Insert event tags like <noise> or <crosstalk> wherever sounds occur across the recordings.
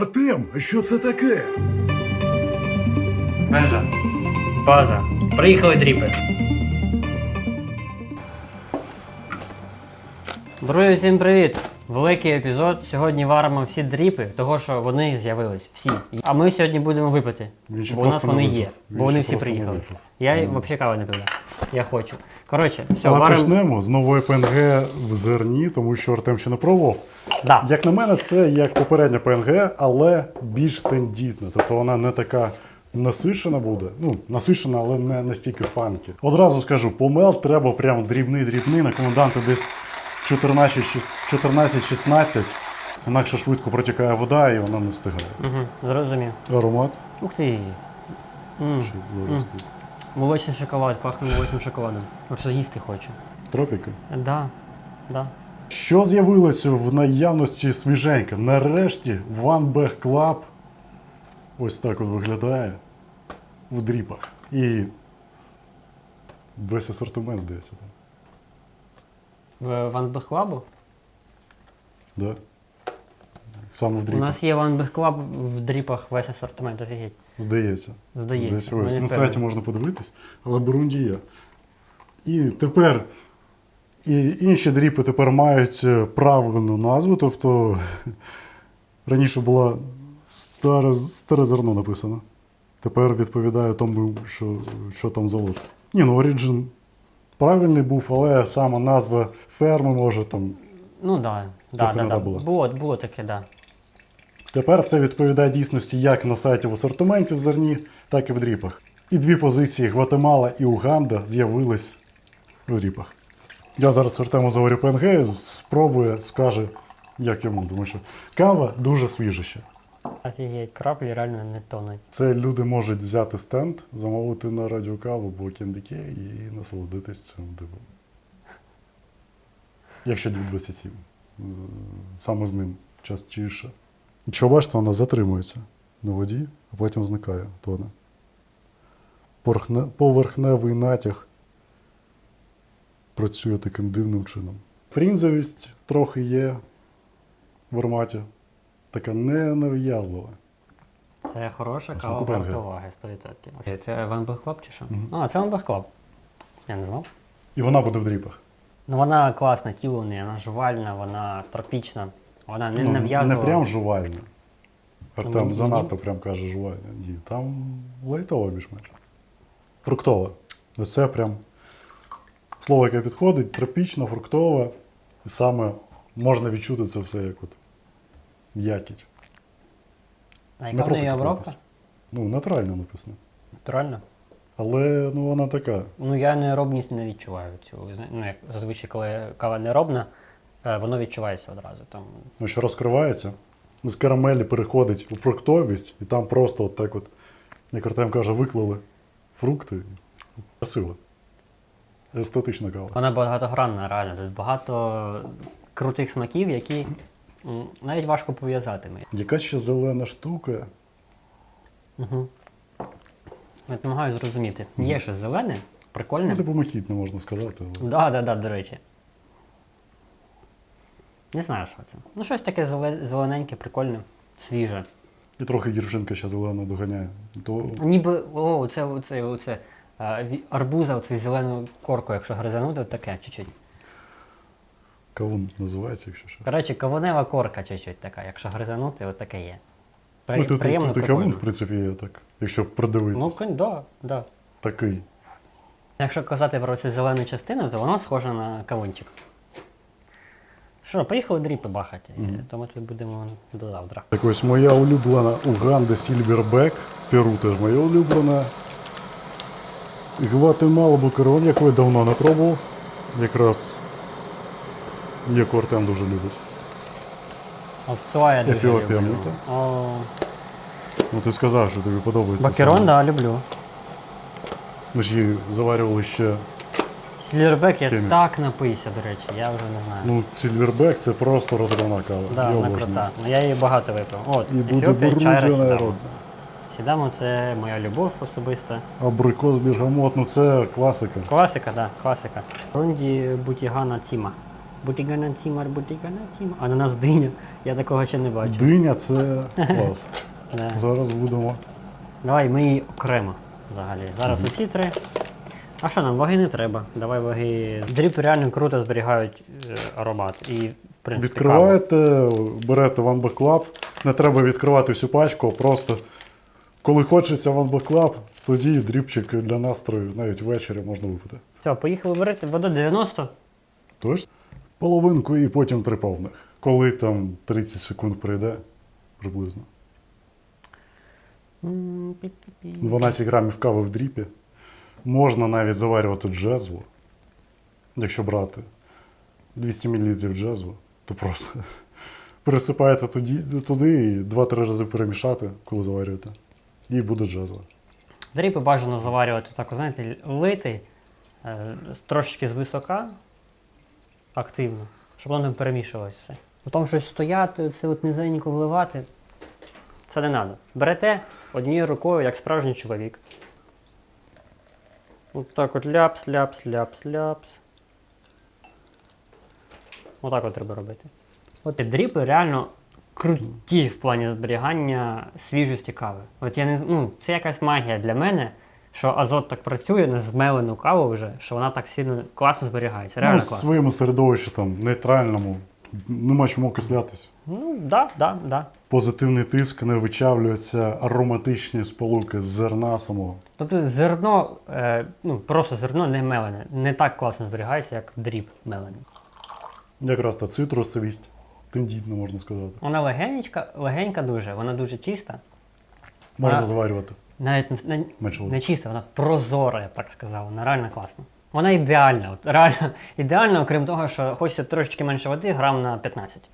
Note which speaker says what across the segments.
Speaker 1: Артем, а що це таке?
Speaker 2: Вежа. База. Приїхали дріпи. Друзі, всім привіт! Великий епізод. Сьогодні варимо всі дріпи, того що вони з'явились. Всі. А ми сьогодні будемо випити.
Speaker 1: Він ще
Speaker 2: Бо у нас
Speaker 1: просто
Speaker 2: вони є.
Speaker 1: Він
Speaker 2: Бо вони всі
Speaker 1: просто не
Speaker 2: приїхали.
Speaker 1: випив.
Speaker 2: Я взагалі кави не пив. Я хочу. Коротше, все,
Speaker 1: Але
Speaker 2: варимо.
Speaker 1: почнемо з нової ПНГ в зерні, тому що Артем ще не пробував.
Speaker 2: Да.
Speaker 1: Як на мене, це як попередня ПНГ, але більш тендітна. Тобто вона не така насичена буде. Ну, насичена, але не настільки фанкі. Одразу скажу, помел треба прям дрібний-дрібний на коменданти десь 14 щ- 14-16. Інакше швидко протікає вода і вона не встигає.
Speaker 2: Угу, зрозумів.
Speaker 1: Аромат
Speaker 2: Ух ти. М,
Speaker 1: ще тут.
Speaker 2: Молочний шоколад, пахне молочним шоколадом. Просто їсти хочу.
Speaker 1: Тропіки.
Speaker 2: Да. Да.
Speaker 1: Що з'явилося в наявності свіженьке? Нарешті One Bag Club ось так от виглядає в дріпах. І весь асортимент, здається, там.
Speaker 2: В Ван Клабу?
Speaker 1: Да? Саме в
Speaker 2: У
Speaker 1: дріпах.
Speaker 2: нас є Ван Клаб в дріпах весь асортимент, офігеть.
Speaker 1: Здається.
Speaker 2: Здається.
Speaker 1: Десь ось на сайті можна подивитись, але Бурунді є. І тепер і інші дріпи тепер мають е, правильну назву. Тобто <laughs> раніше було старе, старе зерно написано. Тепер відповідає тому, що, що там золото. Ні, ну Origin правильний був, але сама назва ферми може там.
Speaker 2: Ну да, да, да, да.
Speaker 1: так було.
Speaker 2: Було, було таке, да.
Speaker 1: Тепер все відповідає дійсності як на сайті в асортименті в зерні, так і в дріпах. І дві позиції Гватемала і Уганда з'явились у дріпах. Я зараз Артему заварю ПНГ, спробує, скаже, як йому, тому що кава дуже свіжа ще.
Speaker 2: Офігеть, краплі реально не тонуть.
Speaker 1: Це люди можуть взяти стенд, замовити на радіокаву або кіндіке і насолодитись цим дивом. Якщо 227. Е, Саме з ним частіше. Що бачите, вона затримується на воді, а потім зникає, тоне. Поверхневий натяг працює таким дивним чином. Фрінзовість трохи є в ароматі. Така ненав'язлива.
Speaker 2: Це хороша кава варта уваги, 100%. Це- Це Ван Клаб чи що?
Speaker 1: Мгм.
Speaker 2: А, це Ван Клаб. Я не знав.
Speaker 1: І вона буде в дріпах.
Speaker 2: Ну вона класна, тіло в неї, вона жувальна, вона тропічна, вона не
Speaker 1: Ну,
Speaker 2: нав'язова.
Speaker 1: Не прям жувальне. Артем
Speaker 2: Ну,
Speaker 1: занадто прям каже жувальне. Ні, там лайтова більш-менш. Фруктова. Це прям слово, яке підходить, тропічна, фруктова. І саме можна відчути це все як от якіть.
Speaker 2: А яка в неї обробка?
Speaker 1: Ну, натурально написано.
Speaker 2: Натурально?
Speaker 1: Але ну, вона така.
Speaker 2: Ну я неробність не відчуваю цю. Ну, як зазвичай, коли кава неробна, воно відчувається одразу. Там
Speaker 1: Ну, що розкривається, з карамелі переходить у фруктовість, і там просто от так от, як Артем каже, виклали фрукти. Красиво. Естетична кава.
Speaker 2: Вона багатогранна, реально. Тут багато крутих смаків, які навіть важко пов'язати.
Speaker 1: Яка ще зелена штука?
Speaker 2: Угу. Я намагаюся зрозуміти. Є ще зелене, прикольне.
Speaker 1: Ну, типу мохіт, не можна сказати. Але...
Speaker 2: Да, да, да, до речі. Не знаю, що це. Ну, щось таке зелененьке, прикольне, свіже.
Speaker 1: І трохи гіржинка ще зелена доганяє. То
Speaker 2: Ніби, о, оце, оце, оце. Арбуза, оцю зелену корку, якщо гризанути, таке чуть-чуть.
Speaker 1: кавун називається, якщо що.
Speaker 2: Коротше, кавунева корка чуть-чуть така, якщо гризанути, от таке є. При,
Speaker 1: Ну, тут,
Speaker 2: приємно,
Speaker 1: тут і кавун, в принципі, є так. Якщо
Speaker 2: Ну,
Speaker 1: придивитись.
Speaker 2: да, да.
Speaker 1: Такий.
Speaker 2: Якщо казати про цю зелену частину, то воно схоже на кавунчик. Що, поїхали дріпи бахати, то ми тут будемо до завтра.
Speaker 1: Так ось моя улюблена Уганда Сільбербек. Перу теж моя улюблена. Гватемала Букерон, яку я давно не пробував. Якраз яку Артем дуже любить.
Speaker 2: Соя дуже
Speaker 1: Ефіопія
Speaker 2: люблю.
Speaker 1: мута.
Speaker 2: О,
Speaker 1: Ну ти сказав, що тобі подобається.
Speaker 2: Бакерон,
Speaker 1: саме.
Speaker 2: да, люблю.
Speaker 1: Ми ж її заварювали ще.
Speaker 2: Сільвербек я
Speaker 1: Кемікс.
Speaker 2: так напився, до речі, я вже не знаю.
Speaker 1: Ну, Сільвербек це просто розривна кава.
Speaker 2: да, вона крута. Ну я її багато випив. От,
Speaker 1: І буде
Speaker 2: Ефіопія, чайра, сідамо. це моя любов особиста.
Speaker 1: Абрикос, бергамот, ну це класика.
Speaker 2: Класика, да, класика. Рунді Бутігана Ціма. Бутігана цімар, бутігана цімар. А на нас диня. Я такого ще не бачив.
Speaker 1: Диня це <laughs> клас.
Speaker 2: Да.
Speaker 1: Зараз будемо.
Speaker 2: Давай ми її окремо взагалі. Зараз оці три. А що нам, ваги не треба. Давай ваги. Дріпи реально круто зберігають е, аромат. І, в принципі, каву.
Speaker 1: Відкриваєте, берете One Back Club. Не треба відкривати всю пачку, а просто коли хочеться One Back Club, тоді дрібчик для настрою навіть ввечері можна випити.
Speaker 2: Все, поїхали берете воду 90.
Speaker 1: Тож половинку і потім три повних. Коли там 30 секунд пройде, приблизно. 12 грамів кави в дріпі. Можна навіть заварювати джезву. Якщо брати 200 мл джезву, то просто <laughs> пересипаєте туди, туди і 2-3 рази перемішати, коли заварюєте. І буде джезва.
Speaker 2: Дріпи бажано заварювати так, знаєте, лити е, трошечки звисока, активно, щоб воно не перемішувалося все. Потім щось стояти, це от низенько вливати. Це не треба. Берете однією рукою, як справжній чоловік. От так от ляпс, ляпс, ляпс, ляпс. Отак от треба робити. От і дріпи реально круті в плані зберігання свіжості кави. От я не ну, це якась магія для мене, що азот так працює на змелену каву вже, що вона так сильно класно зберігається. Реально
Speaker 1: Ну, в
Speaker 2: класно.
Speaker 1: своєму середовищі там нейтральному, нема чому окислятись.
Speaker 2: Ну, да, да, да.
Speaker 1: Позитивний тиск не вичавлюються ароматичні сполуки з зерна самого.
Speaker 2: Тобто зерно, е, ну просто зерно не мелене, не так класно зберігається, як дріб мелений.
Speaker 1: Якраз та цитрусовість, тендітна, можна сказати.
Speaker 2: Вона легенька, легенька дуже, вона дуже чиста.
Speaker 1: Можна
Speaker 2: А-
Speaker 1: заварювати.
Speaker 2: Навіть не, не, не чиста, вона прозора, я б так сказав. Вона реально класна. Вона ідеальна. От, реально ідеальна, окрім того, що хочеться трошечки менше води, грам на 15.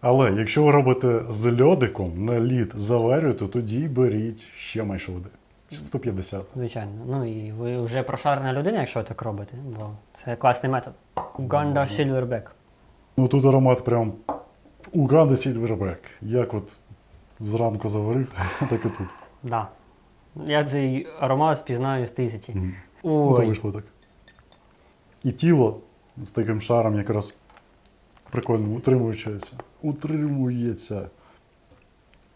Speaker 1: Але якщо ви робите з льодиком на лід заварюєте, тоді беріть ще менше води. 150.
Speaker 2: Звичайно. Ну і ви вже прошарена людина, якщо ви так робите, бо це класний метод. Uganda Silverback.
Speaker 1: Ну тут аромат прям Уганда Сільвербек. Як от зранку заварив, <laughs> так і тут.
Speaker 2: Да. Я цей аромат спізнаю з тисячі.
Speaker 1: Ну, то
Speaker 2: Ой,
Speaker 1: вийшло так. І тіло з таким шаром якраз прикольно утримується. Утримується.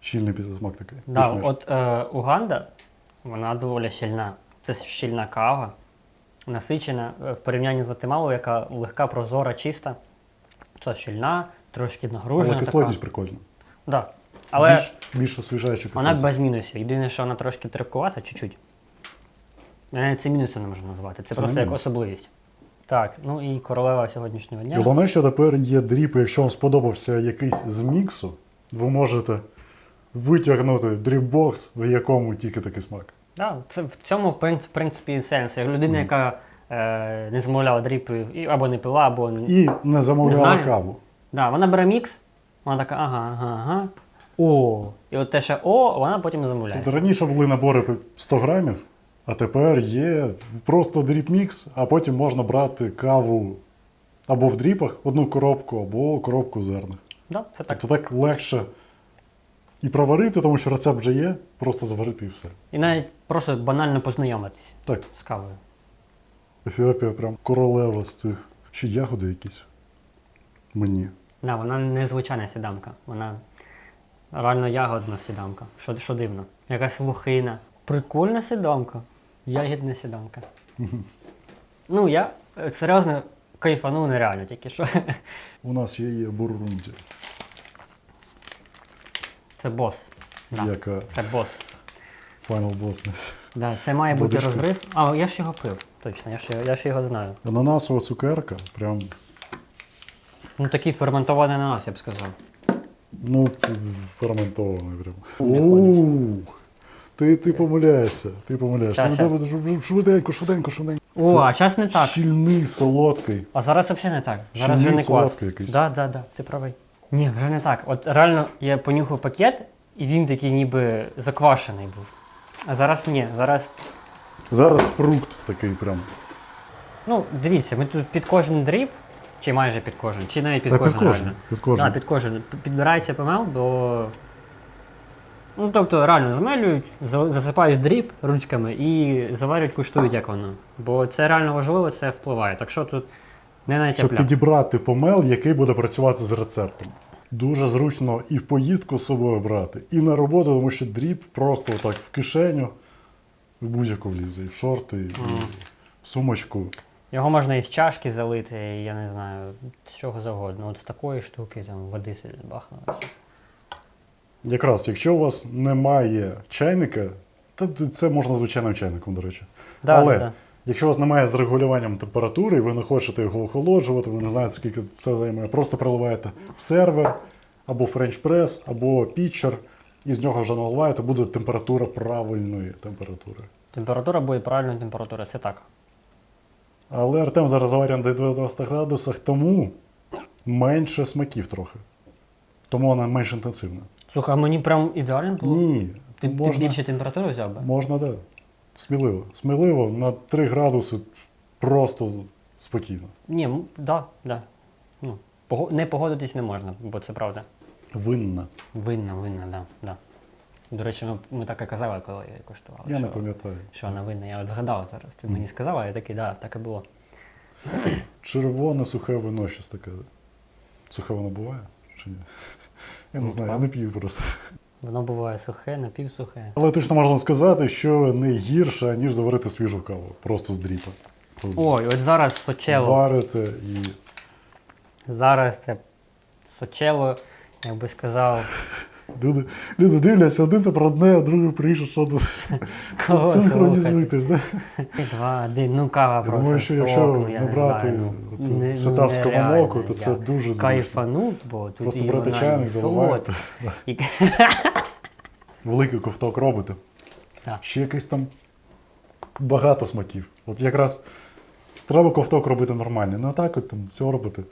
Speaker 1: Щільний післязмак такий.
Speaker 2: да,
Speaker 1: Більш-менш.
Speaker 2: от е, Уганда, вона доволі щільна. Це щільна кава, насичена е, в порівнянні з Гватемалою, яка легка, прозора, чиста. Це щільна, трошки нагружена.
Speaker 1: Але кислотність
Speaker 2: така.
Speaker 1: прикольна.
Speaker 2: Да. Але
Speaker 1: Більш, більш освіжаюча
Speaker 2: вона
Speaker 1: кислотність.
Speaker 2: без мінусів. Єдине, що вона трошки трипкувата, чуть-чуть. Я це мінусом не можу назвати. Це,
Speaker 1: Це
Speaker 2: просто як
Speaker 1: мінус.
Speaker 2: особливість. Так, ну і королева сьогоднішнього
Speaker 1: І
Speaker 2: дня.
Speaker 1: головне, що тепер є дріпи, якщо вам сподобався якийсь з міксу, ви можете витягнути дріпбокс, в якому тільки такий смак.
Speaker 2: Да, це в цьому в принц- в принципі сенс. Як людина, яка е, не замовляла дріпи і- або не пила, або н-
Speaker 1: І не замовляла
Speaker 2: знаю.
Speaker 1: каву.
Speaker 2: да, вона бере мікс, вона така, ага, ага, ага. О. І от те ще О, вона потім не замовляє.
Speaker 1: Тут раніше були набори по 100 грамів, а тепер є просто дріп-мікс, а потім можна брати каву або в дріпах одну коробку, або коробку зерних.
Speaker 2: Да, це так.
Speaker 1: Тобто так легше і проварити, тому що рецепт вже є, просто заварити і все.
Speaker 2: І навіть просто банально познайомитись
Speaker 1: Так,
Speaker 2: з кавою.
Speaker 1: Ефіопія прям королева з цих. Ще ягоди якісь. Мені.
Speaker 2: Да, вона незвичайна сідамка. Вона реально ягодна сідамка. Що, що дивно. Якась лухина. Прикольна сідамка. Ягідна сідамка. ну, я е, серйозно кайфанув нереально тільки що.
Speaker 1: У нас ще є бурунді,
Speaker 2: Це бос. Да,
Speaker 1: яка
Speaker 2: Це бос.
Speaker 1: Final Boss.
Speaker 2: Да, це має бути
Speaker 1: Водичка.
Speaker 2: розрив. А, я ж його пив. Точно, я ж, його- я ж його знаю.
Speaker 1: Ананасова цукерка, прям,
Speaker 2: Ну такий ферментований ананас, я б сказав.
Speaker 1: ну, ферментований прям. Ууу. Ти, ти помиляєшся, ти помиляєшся.
Speaker 2: Щас,
Speaker 1: давай, Швиденько, швиденько, швиденько.
Speaker 2: О,
Speaker 1: Це
Speaker 2: а зараз не так.
Speaker 1: Щільний, солодкий.
Speaker 2: А зараз взагалі не так. Зараз
Speaker 1: Щільний,
Speaker 2: вже не клас.
Speaker 1: солодкий якийсь.
Speaker 2: Да, да, да, ти правий. Ні, вже не так. От реально я понюхав пакет, і він такий ніби заквашений був. А зараз ні. Зараз,
Speaker 1: Зараз фрукт такий прям.
Speaker 2: ну, дивіться, ми тут під кожен дріб, чи майже під кожен, чи навіть під
Speaker 1: Та
Speaker 2: кожен.
Speaker 1: під кожен.
Speaker 2: реально.
Speaker 1: Під кожен.
Speaker 2: Да, під кожен. П- Підбирається помел до. Ну, тобто реально змелюють, засипають дріб ручками і заварюють, куштують, як воно. Бо це реально важливо, це впливає. Так що тут Не
Speaker 1: щоб
Speaker 2: натяпля.
Speaker 1: підібрати помел, який буде працювати з рецептом. Дуже зручно і в поїздку з собою брати, і на роботу, тому що дріб просто отак в кишеню, в будь-яку влізе, і в шорти, і в сумочку.
Speaker 2: Його можна із чашки залити, я не знаю, з чого завгодно. От з такої штуки там води бахнули.
Speaker 1: Якраз, якщо у вас немає чайника, то це можна звичайним чайником, до речі.
Speaker 2: Да,
Speaker 1: Але
Speaker 2: да,
Speaker 1: якщо у вас немає з регулюванням температури, і ви не хочете його охолоджувати, ви не знаєте, скільки це займає, просто приливаєте в сервер, або Press, або пітчер, і з нього вже наливаєте, буде температура правильної температури.
Speaker 2: Температура буде правильної температури, це так.
Speaker 1: Але Артем зараз заварює на 90 градусах, тому менше смаків трохи. Тому вона менш інтенсивна.
Speaker 2: Слухай, а мені прям ідеально було.
Speaker 1: Ні,
Speaker 2: Ти,
Speaker 1: можна,
Speaker 2: ти більше температуру взяв би?
Speaker 1: можна, так. Да. Сміливо. Сміливо на 3 градуси просто спокійно.
Speaker 2: Ні, м, да, да. Ну, пого- не погодитись не можна, бо це правда.
Speaker 1: Винна.
Speaker 2: Винна, винна, да, да. До речі, ми, ми так і казали, коли я коштувала.
Speaker 1: Я не
Speaker 2: що,
Speaker 1: пам'ятаю.
Speaker 2: що вона винна. Я от згадав зараз. Ти мені сказала, а я такий, да, так і було.
Speaker 1: Червоне сухе вино щось таке. Сухе воно буває? Чи ні? Я не
Speaker 2: Ну,
Speaker 1: знаю, я не п'ю просто.
Speaker 2: Воно буває сухе, напівсухе.
Speaker 1: Але точно можна сказати, що не гірше, ніж заварити свіжу каву. Просто з дріпа.
Speaker 2: Ой, от зараз сочело.
Speaker 1: Варите і.
Speaker 2: Зараз це сочело, як би сказав.
Speaker 1: Люди, люди дивляться один тепер одне, а другий приїжджає, що синхронізуйтесь. Да?
Speaker 2: Два, один, ну кава просто.
Speaker 1: думаю, що якщо
Speaker 2: ну,
Speaker 1: не брати
Speaker 2: ну, ну,
Speaker 1: сетавську
Speaker 2: нереально,
Speaker 1: помолку, то це дуже зручно.
Speaker 2: Кайфанув, бо тут
Speaker 1: Просто
Speaker 2: вона,
Speaker 1: чайник, заливаєте. <laughs> Великий ковток робите.
Speaker 2: Так.
Speaker 1: Ще якийсь там багато смаків. От якраз треба ковток робити нормальний. Не так от там все робити.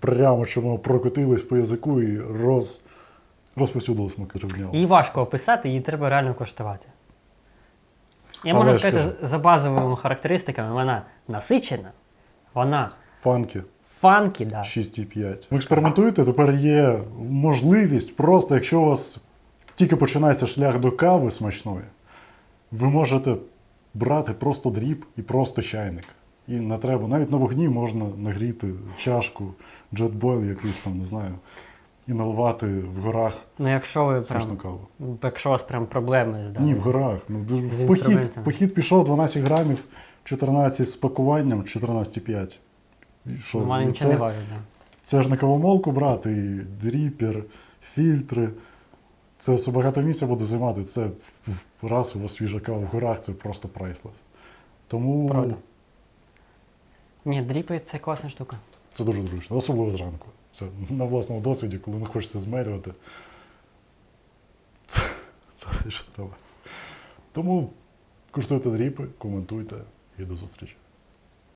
Speaker 1: Прямо щоб воно прокотилось по язику і роз, розповсюдило смаки рівняло.
Speaker 2: Її важко описати, її треба реально коштувати. Я
Speaker 1: Але
Speaker 2: можу
Speaker 1: ж
Speaker 2: сказати,
Speaker 1: кажу.
Speaker 2: за базовими характеристиками, вона насичена, вона
Speaker 1: Фанки
Speaker 2: фанкі, да.
Speaker 1: 6,5. Ви експериментуєте, тепер є можливість просто, якщо у вас тільки починається шлях до кави смачної, ви можете брати просто дріб і просто чайник. І не треба. Навіть на вогні можна нагріти чашку, джетбойл якийсь там, не знаю, і наливати в горах
Speaker 2: Ну якщо ви прям,
Speaker 1: каву.
Speaker 2: якщо у вас прям проблеми з
Speaker 1: Ні, в горах. Ну, в похід, в похід пішов 12 грамів, 14 з пакуванням, 14,5. І що?
Speaker 2: у мене
Speaker 1: І
Speaker 2: нічого
Speaker 1: це-
Speaker 2: не важить. Да.
Speaker 1: Це ж на кавомолку брати, і дріпер, фільтри. Це все багато місця буде займати. Це раз у вас свіжа кава в горах, це просто прайслес. Тому
Speaker 2: Правда. Ні, дріпи це класна штука.
Speaker 1: це дуже зручно, особливо зранку. Це на власному досвіді, коли не хочеться змерювати. Це, це те, треба. Тому куштуйте дріпи, коментуйте і до зустрічі.